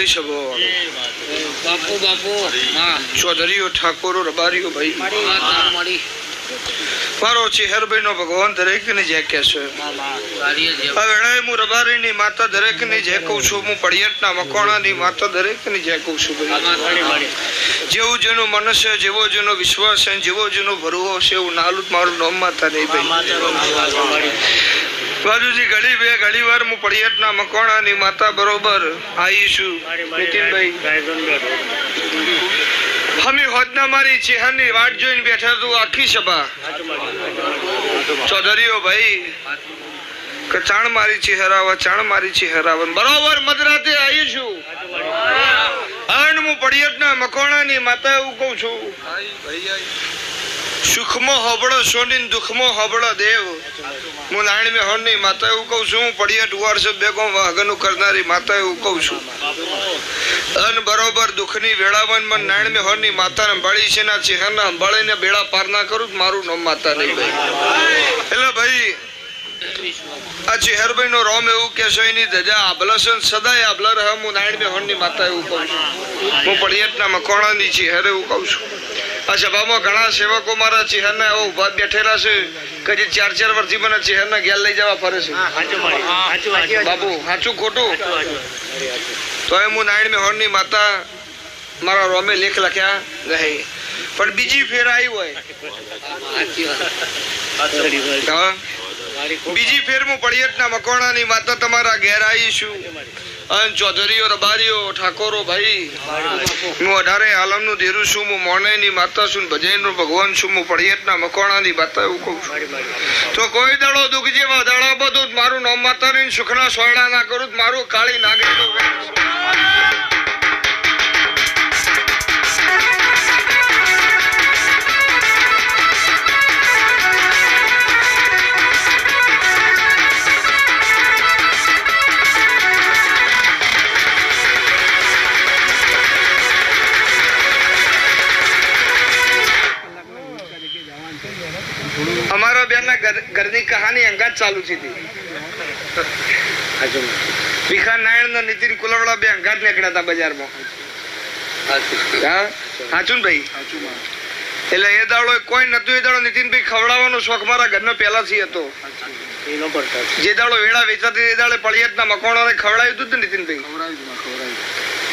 ભાઈ શકો બાપુ બાપુ. ચૌધરીઓ ઠાકોરો રબારીઓ ભાઈ. મળી મારો ચેહરભાઈ નો ભગવાન દરેક ને જે કે છે. હવે હું. રબારી ની માતા દરેકની જે કહું છું હું પડિયટ ના મકોણા ની માતા દરેકની જે કહું છું જેવું જેનું મન છે જેવો જેનો વિશ્વાસ છે જેવો જેનો ભરવો છે એવું નાલું મારું નામ માતા નહીં ભાઈ. બાજુજી ઘડી બે ઘડી વાર હું પડિયતના ના મકોણા ની માતા બરોબર આવીશું નીતિનભાઈ. હોદ હોદના મારી ચેહરની વાટ જોઈને બેઠા તું આખી સભા. ચૌધરીઓ ભાઈ કે ચાણ મારી છે હરાવા ચાણ મારી છે હરાવન બરોબર મધરાતે આવીશું અને હું પડિયટના મકોણાની માતા એવું કહું છું. સુખમાં હોબળો સોની દુઃખમો હોબળો દેવ. હું નારાયણ મેં હોરની માતા એવું કહું છું, હું પડિયટ વર્ષ બેગો વાહગનું કરનારી માતા એવું કહું છું. અન બરોબર દુઃખની વેળાવન મન નારાયણ મે હોરની માતા સંભાળી છે ના ચહેરના સંભાળીને બેડા પાર ના કરું મારું નામ માતા નહીં ભાઈ. એટલે ભાઈ, આ ચેહરભાઈ નો રોમ એવું કે છે, એની ધજા આભલસન સદાય આભલા રહે હું નાયણ મેં હોરની માતા એવું કહું છું. હું પડિયટના મકોણાની ચેહર એવું કહું છું. આ સભામાં ઘણા સેવકો મારા ચેહરના એવા ઊભા બેઠેલા છે કે જે ચાર ચાર વર્ષથી મને ચેહરના ઘેર લઈ જવા ફરે છે. બાપુ સાચું ખોટું? તો એ હું નારાયણ મેહોરની માતા મારા રોમે લેખ લખ્યા રહે. પણ બીજી ફેર આવી હોય? બીજી ફેર હું પડિયતના મકોણાની માતા તમારા ઘેર આવીશું. અને ચૌધરીઓ, રબારીઓ, ઠાકોરો ભાઈ, હું અઢારે આલમનું ધીરું છું, હું મોણેની માતા છું ભજનનું ભગવાન છું, હું પડિયટના મકોણાની માતા એવું કહું છું. તો કોઈ દાડો દુઃખ જેવા દાડા બધું જ મારું નામ માતા ને સુખના સોયડા ના કરું મારું કાળી નાગરી ઘરની કહાની અંગાત ચાલુ છે. ભીખા નારાયણ ને નીતિન કુલવડા બે અંગાત નીકળ્યા હતા બજારમાં. હા? સાચું ને ભાઈ? એટલે એ દાડો કોઈ નતું, એ દાડો નીતિનભાઈ ખવડાવવાનો શોખ મારા ઘરનો પહેલાથી હતો. જે દાડો વેળા વેચાતી એ દાડે પળિયતના મકોણાને ખવડાવ્યું હતું ને નીતિનભાઈ?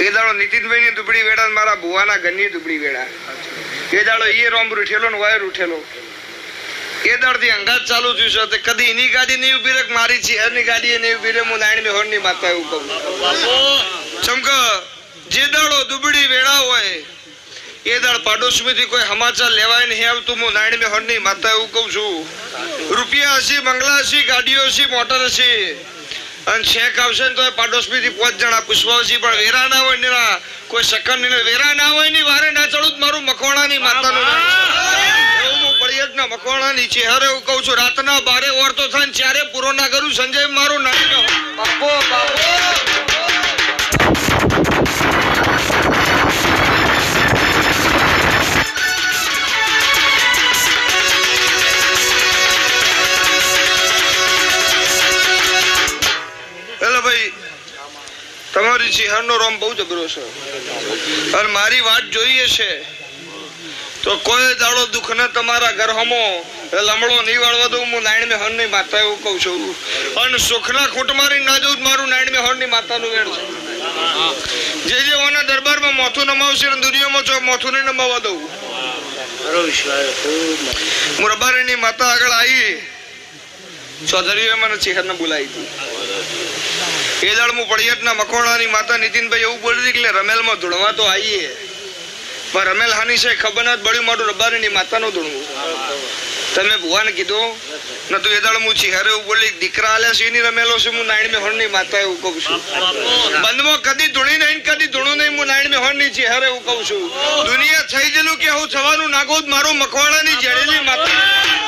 એ દાડો નીતિનભાઈ ની દુબળી વેળા મારા ભુવાના ઘરની દુબળી વેળા એ દાડો એ રોમ રૂઠેલો ને વાયર ઉઠેલો એ દાડથી અંગાત ચાલુ થયું છે તે કદી એની ગાડી નહીં ઊભી રહે મારી છે એની ગાડી એ નહીં ઊભી રહે હું નારાયણ મેહોરની માતા એવું કહું. ચમક જે દાડો દુબળી વેળા હોય એ દાડ પાડોશીમાંથી કોઈ સમાચાર લેવાય નહીં આવતું હું નારાયણ મેહોરની માતા એવું કહું છું. રૂપિયા હશે બંગલા હશે ગાડીઓ હશે મોટર હશે અને શેક આવશે ને તો પાડોશીમાંથી પાંચ જણા પૂછવા આવશે પણ વેરા ના હોય ને ના કોઈ સકન નહીં વેરા ના હોયની વારે ના ચડું તો મારું મકવાણાની માતાનું હું મકવાણાની છે. અરે હું કહું છું, રાતના બારે ઓર તો થાય ચારે પૂરો ના કરું. સંજય, મારું નામ બાપો બાપો. તમારી સિંહણનો રોમ બહુ જબરો છે. અને મારી વાત જોઈએ છે. તો કોઈ દાડો દુઃખ ને તમારા ઘરમાં લમડો નહીં વાળવા દઉં, હું નાયણ મેં હરની માતા એવું કહું છું. અને સુખના ખૂટ મારી ના જવું મારું નાયણ મેં હણની માતાનું વેણ છે. જે જે ઓના દરબારમાં મોથું નમાવશે અને દુનિયામાં છો મોથું નહીં નમાવા દઉં. હું રબારીની માતા આગળ આવી. ચૌધરીએ મને ચેહરને બોલાવી હતી એ દાડ હું પડિયતના મકોણાની માતા નીતિનભાઈ એવું બોલી હતી કે રમેલમાં ધૂળવા તો આવીએ પણ રમેલ હાની છે, ખબર નથી, બળ્યું મારું રબારીની માતાનું ધૂણવું. તમે ભુવાને કીધું, ન તું એ દાડ હું ચિહારે એવું બોલી, દીકરા આલે છે, એની રમેલો છે હું નાયણ મેહોણની માતા એવું કહું છું. બંધમાં કદી ધૂણી નહીં કદી ધૂણું નહીં હું નાયણ મેહોણની ચિહારે એવું કહું છું. દુનિયા થઈ ગયેલું કે હું થવાનું નાગોદ મારું મકવાણાની જડેલી માતા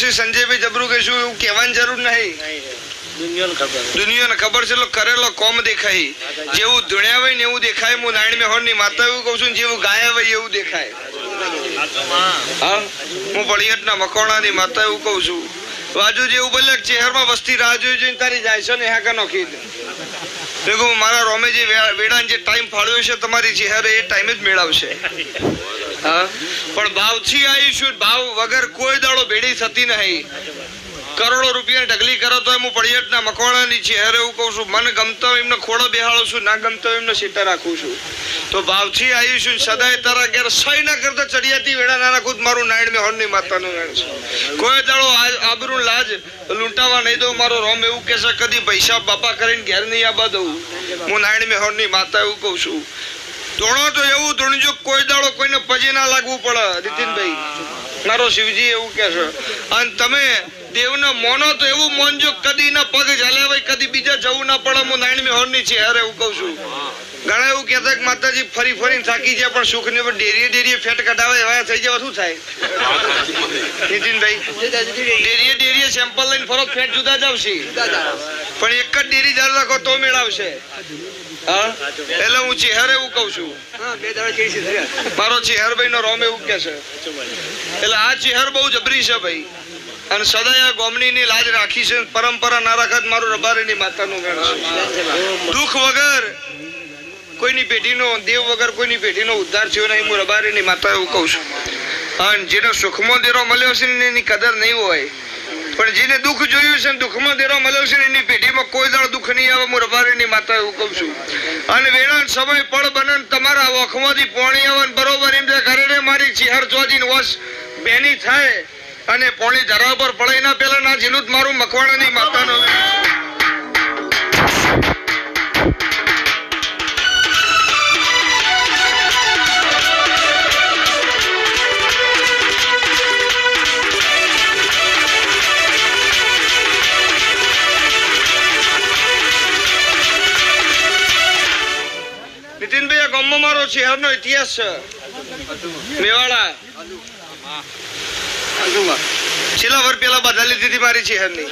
ગમનભાઈ સંજયભાઈ જબરુ સંજયભાઈ શું એવું કહેવાની જરૂર નહીં. દુનિયાને ખબર. છે કરેલો કોમ દેખાય. જેવું ધૂણ્યા હોય ને એવું દેખાય હું નાયણ મેહોરની માતા એવું કહું છું જેવું ગાયા હોય એવું દેખાય. હા? હું મકોણા મકોણાની માતા એવું કહું છું. બાજુ જેવું બોલે ચહેરમાં વસ્તી રાહ જોઈ જોઈને તારી જાય છે ને હા કે નોખી દે. મારા રોમે જે વે- વેળાને જે ટાઈમ ફાળવ્યો છે તમારી ચહેરે એ ટાઈમ જ મેળવશે. પણ ભાવથી આવીશું ભાવ વગર કોઈ દાડો ભેડી થતી નહીં. કરોડો રૂપિયા ઢગલી કરો તો હું પડિયટના મકવાણાની ચહેરે એવું કહું છું, મને ગમતો એમને ખોડો બેહાડું છું, ના ગમતો એમને સીટા રાખું છું. તો ભાવથી આવીશું સદાય તારા ઘેર સહી ના કરતા ચડિયાતી વેળા ના રાખું મારું નાયણ મેં હોણની માતાનું નાણ છે. કોઈ દાડો આબરૂ લાજ લૂંટાવા નહીં દઉં, મારો રોમ એવું કહેશે, કદી પૈસા બાપા કરીને ઘેર નહીં આબા દઉં. હું નાયણ મેં હોણની માતા એવું કહું છું. ધોણો તો એવું ધૂણજો કોઈ દાડો કોઈને પજે ના લાગવું પડે, નીતિનભાઈ. મારો શિવજી એવું કે છે. અને તમે દેવને મોનો તો એવું મોનજો કદી ના પગ હોય, કદી બીજા જવું ના પડે, હું નારાયણ મેહોરની છે અરે એવું કહું છું. ઘણા એવું કહેતા કે માતાજી ફરી ફરીને થાકી જાય પણ સુખ ને ડેરીએ ડેરીએ ફેટ કઢાવે એવા થઈ જાય શું થાય? નીતિનભાઈ ડેરીએ ડેરીએ સેમ્પલ લઈને ફરો ફેટ જુદા જ આવશે. પણ એક જ ડેરી ચાલુ રાખો તો મેળવશે. હા? એટલે હું ચેહર એવું કહું છું. મારો ચેહરભાઈ નો રોમ એવું કે છે. એટલે આ ચેહર બહુ જબરી છે ભાઈ. અને સદાય આ ગોમની ની લાજ રાખી છે પરંપરા ના રાખત મારું રબારીની માતાનું ગણ દુઃખ વગર કોઈની પેઢીનો દેવ વગર કોઈની પેઢીનો ઉદ્ધાર થયો નહીં, હું રબારીની માતા એવું કહું છું. અને જેનો સુખમાં દેરો મળ્યો છે એની કદર નહીં હોય, પણ જેને દુઃખ જોયું છે દુઃખમાં દેરો મળ્યો છે એની પેઢીમાં કોઈ દાળ દુઃખ નહીં આવે, હું રબારીની માતા એવું કહું છું. અને વેળા સમય પળ બને તમારા વખમાંથી પોણી આવે બરોબર એમ ઘરે મારી ચિહર ચોજીને વશ બેની થાય, અને પોણી ધરા પર પડે ના પહેલા ના જીલું મારું મકવાણાની માતાનું શહેરનો ઇતિહાસ છે. મેવાડા. છેલ્લા વર્ષ પેલા બાધા લીધી હતી મારી શહેરની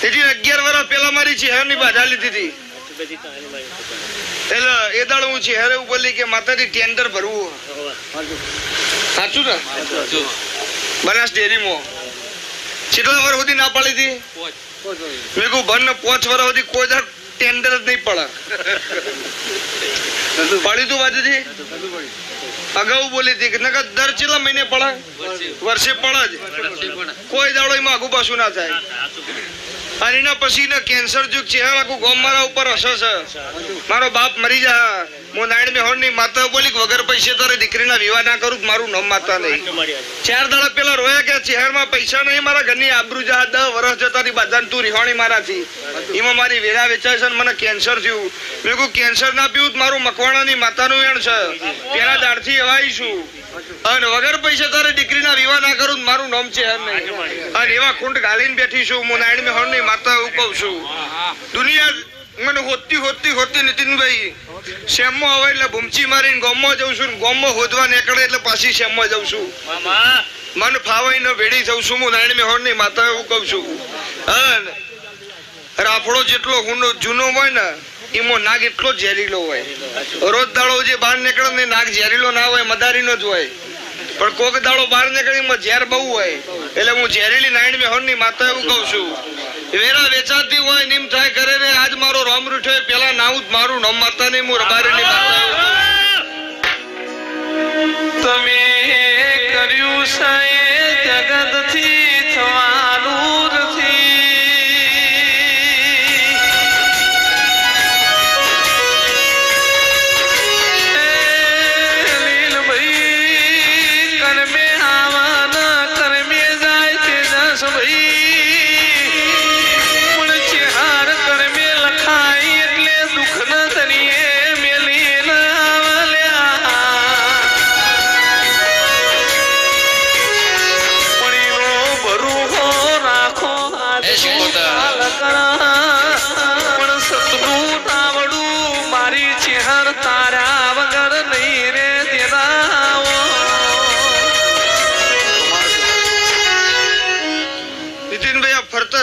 તેથી અગિયાર વર્ષ પેલા મારી શહેરની બાધા લીધી હતી એટલે એ દાડો હું શહેરે ઉપર લઈ કે માતાજી ટેન્ડર ભરવું. સાચું ને? બનાસ ડેરીમાં. કેટલા વર્ષ સુધી ના પાડી હતી? મેં કહું બંને પાંચ વર્ષ સુધી કોઈ દાડ ટેન્ડર જ નહીં પડે. પડ્યું. તું બાજુથી? અગાઉ બોલી હતી કે નકર દર કેટલા મહિને પડે? વર્ષે. પડે જ. કોઈ દાડો એમાં આગુ પાછું ના થાય. અને એના પછી ને કેન્સર જુગ છે. આખું ગોમ મારા ઉપર અસર છે મારો બાપ મરી જા. હું નાયણ મેહોરની માતા બોલી વગર પૈસે તારે દીકરીના વિવાહ ના કરું, મારું નામ માતા નહીં. ચાર દાડા પેલા રોયા કે શહેરમાં પૈસા નહીં, મારા ઘરની આબરૂ જા, દસ વર્ષ જતાની બાજાર તું રિહોણી મારાથી. એમાં મારી વેરા વેચાય છે મને કેન્સર થયું. મેં કહું કેન્સર ના પીવું મારું મકવાણાની માતાનું વેણ છે. પેલા દાડથી એવાઈશું અને વગર પૈસા તારે દીકરીના વિવાહ ના કરું મારું નામ છે નહીં. અને એવા કુંડ ગાલીને બેઠી છું હું નાયણ મેં ની માતા એવું કહું છું. દુનિયા મને હોતી હોતી હોતી નીતિનભાઈ શેમમાં આવે એટલે ભૂમચી મારીને ગોમમાં જઉં છું ને ગોમમાં હોદવા નીકળે એટલે પાછી શેમમાં જઉં છું. મન ફાવાઈ ન ભેડી જઉં છું હું નાયણ મેં ની માતા એવું કહું છું. રાફડો જેટલો હું જૂનો હોય ને એમાં નાગ એટલો ઝેરીલો હોય. રોજ દાડો જે બહાર નીકળે ને નાગ ઝેરીલો ના હોય, મદારીનો જ હોય. પણ કોક દાડો બહાર નીકળે એમાં ઝેર બહુ હોય. એટલે હું ઝેરીલી નારાયણ મેહોરની માતા એવું કહું છું. વેરા વેચાતી હોય નીમ થાય કરે ને આજ મારો રોમ રૂઠ્યો પેલા નાવું મારું નમ માતા નહીં હું છું. તમે કર્યું સાહેબ જગતથી થવાનું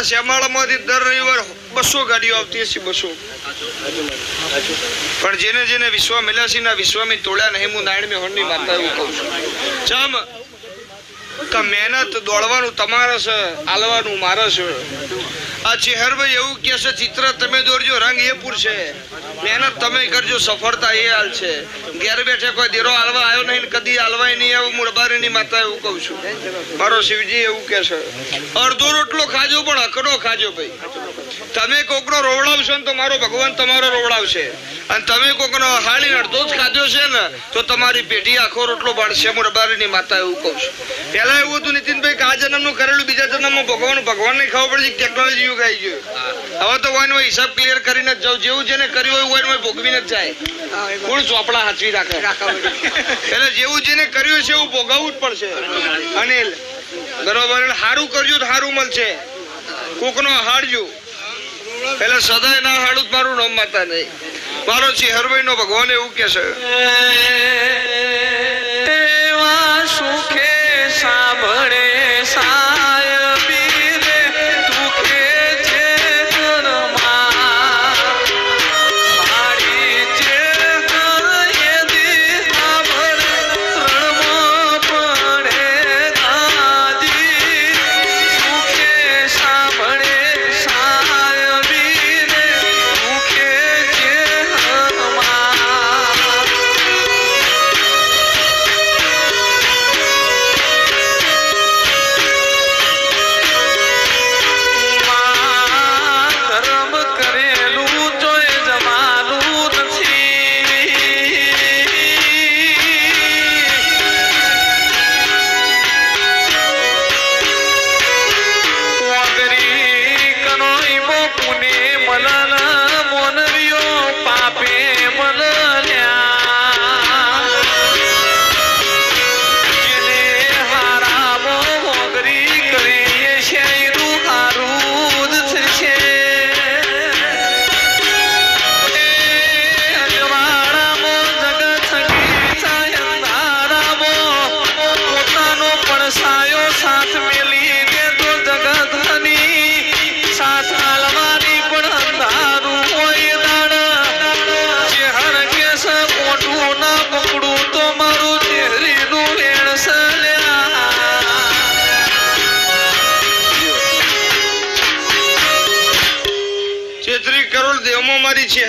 શ્યામાળામાંથી દર રવિવાર બસો ગાડીઓ આવતી હશે, બસો. પણ જેને જેને વિશ્વા મળ્યા છે ના વિશ્વમાં તોડ્યા નહીં, હું નારાયણ હોણની માતા એવું કહું છું. ચમ મહેનત દોડવાનું તમારે છે આલવાનું મારે છે. આ ચેહરભાઈ એવું કહે છે, ચિત્ર તમે દોરજો રંગ એ પૂરશે. મહેનત તમે કરજો, સફળતા એ હાલ છે. ઘેર બેઠે કોઈ દેરો હાલવા આવ્યો નહીં કદી હાલવાય નહીં એવું મુરબારીની માતા એવું કહું છું. મારો શિવજી એવું કે છે, અડધો રોટલો ખાજો પણ અકડો ખાજો ભાઈ. તમે કોકનો રોવડાવશો ને તો મારો ભગવાન તમારો રોવડાવશે. અને તમે કોકનો હાળી અડધો જ ખાધો છે ને, તો તમારી પેઢી આખો રોટલો બાળશે. મુરબારીની માતા એવું કહું છું. પહેલા એવું હતું નીતિનભાઈ કે આ જન્મનું કરેલું, બીજા જન્મમાં ભગવાન, ભગવાનને ખબર પડે ટેકનોલોજી યુગ આવી ગયું. હવે તો હિસાબ ક્લિયર કરીને જ જાવ જેવું જેને કર્યું હોય હોય ભોગવીને જ જાય. કોણ ચોપડા હાચવી રાખે. એટલે જેવું જેને કર્યું છે એવું ભોગવવું જ પડશે. અનિલ બરોબર સારું કરજો તો સારું મળશે. કોકનો હાડજો એટલે સદાય ના હાડું મારું નામ માતા નહીં. મારો ચેહરભાઈ નો ભગવાન એવું કે છે. સુખે સાંભળે સાયબી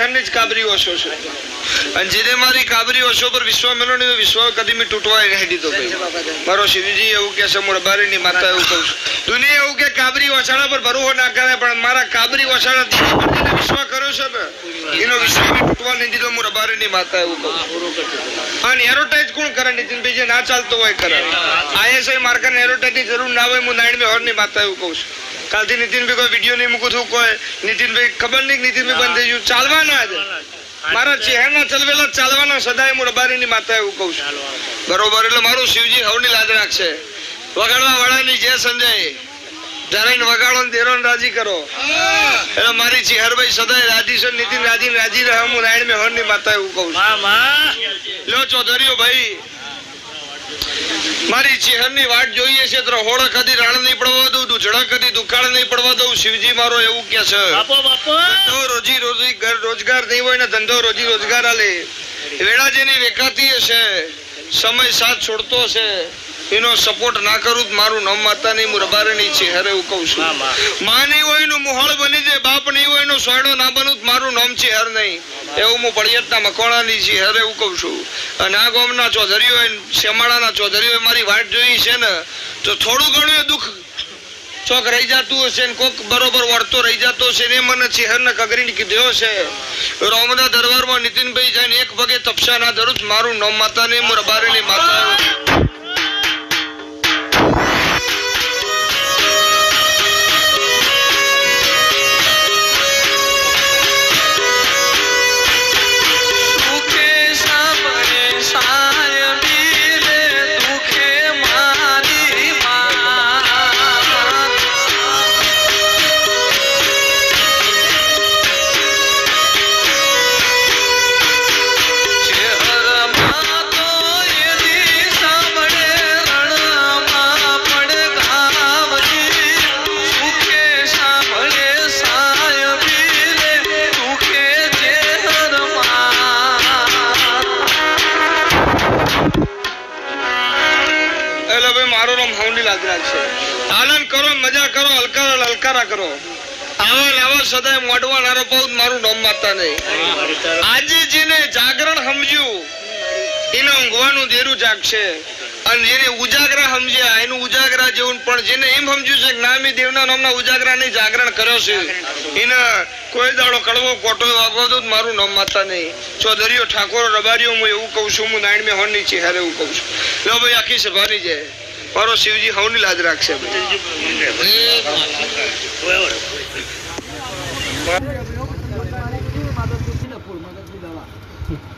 મારી જ કાબરી ઓછો છે. અને જેને મારી કાબરી ઓછો પર વિશ્વ મેળવણી વિશ્વ કદી મેં તૂટવા નહીં દીધો ભાઈ. મારો શિવજી એવું કે છે મોરબારીની માતા એવું કહું છું. દુનિયા એવું કે કાબરી ઓછાણા પર ભરવો ના કરે પણ મારા કાબરી ઓછાણા વિશ્વ કર્યો છે ને એનો વિશ્વ મેં તૂટવા નહીં દીધો મોરબારીની માતા એવું કહું અને એરોટાઇઝ કોણ કરે નીતિનભાઈ જે ના ચાલતો હોય કરે. આઈએસઆઈ માર્કર એરોટાઇઝની જરૂર ના હોય હું નારાયણ હોરની માતા એવું કહું છું. કાલથી નીતિનભાઈ કોઈ વીડિયો નહીં મૂકું છું કોઈ નીતિનભાઈ ખબર નહીં નીતિનભાઈ બંધ થઈ ગયું. ચાલવાના જ મારા ચહેરા ચલવેલા ચાલવાના સદાય હું રબારીની માતા એવું કહું છું. બરોબર એટલે મારું શિવજી હવની લાજ રાખશે. વગાડવા વાળાની જે સંજય. ધરાઈને વગાડો ને દેરો ને રાજી કરો. એટલે મારી ચિહરભાઈ સદાય રાજી છે નીતિન રાજી રાજી રહે હું રાયણ મેં હરની માતા એવું કહું છું. લો ચૌધરીઓ ભાઈ. મારી ચેહરની વાટ જોઈએ છે તો હોળ કદી રાણ નહીં પડવા દઉં દુજડા કદી દુકાળ નહીં પડવા દઉં. શિવજી મારો એવું કે છે ધંધો રોજી રોજી ઘર રોજગાર નહીં હોય ને ધંધો રોજી રોજગાર આલે. વેળા જેની વેકાતી હશે સમય સાથ છોડતો છે એનો સપોર્ટ ના કરું તો મારું નામ માતા નહીં હું રબારની છે હરે હું કહું છું. માં. નહીં હોયનું મુહળ બની જાય બાપ નહીં હોયનું સોયડો ના બનું મારું નામ છે હર નહીં. એવું હું પડિયતના મકોણાની છે હરે હું કહું છું. અને આ ગામના ચૌધરીઓ શેમાળાના ચૌધરીઓ મારી વાટ જોઈ છે ને તો થોડું ઘણું એ દુઃખ. ચોક રહી જતું હશે ને કોક બરોબર વળતો રહી જતો હશે ને મને ચેહરને કગરીને કીધો છે રોમના દરબારમાં નીતિનભાઈ જઈને એક પગે તપસા ના ધરું મારું નોમ માતા ને હું રબારીની માતા. કરો ને નામ જાગરણ એમ સમજ્યું છે કે ના મેં દેવના નામના ઉજાગરા નહીં જાગરણ કર્યો છે. એને કોઈ દાડો કડવો કોટો વાગવો તો મારું નામ માતા નહીં. ચૌધરીઓ ઠાકોર રબારીઓ હું એવું કહું છું, હું નારાયણ મેં હોન નીચે હારે એવું કહું છું. લો ભાઈ, આખી સભાની જાય. મારો શિવજી હવની લાજ રાખશે.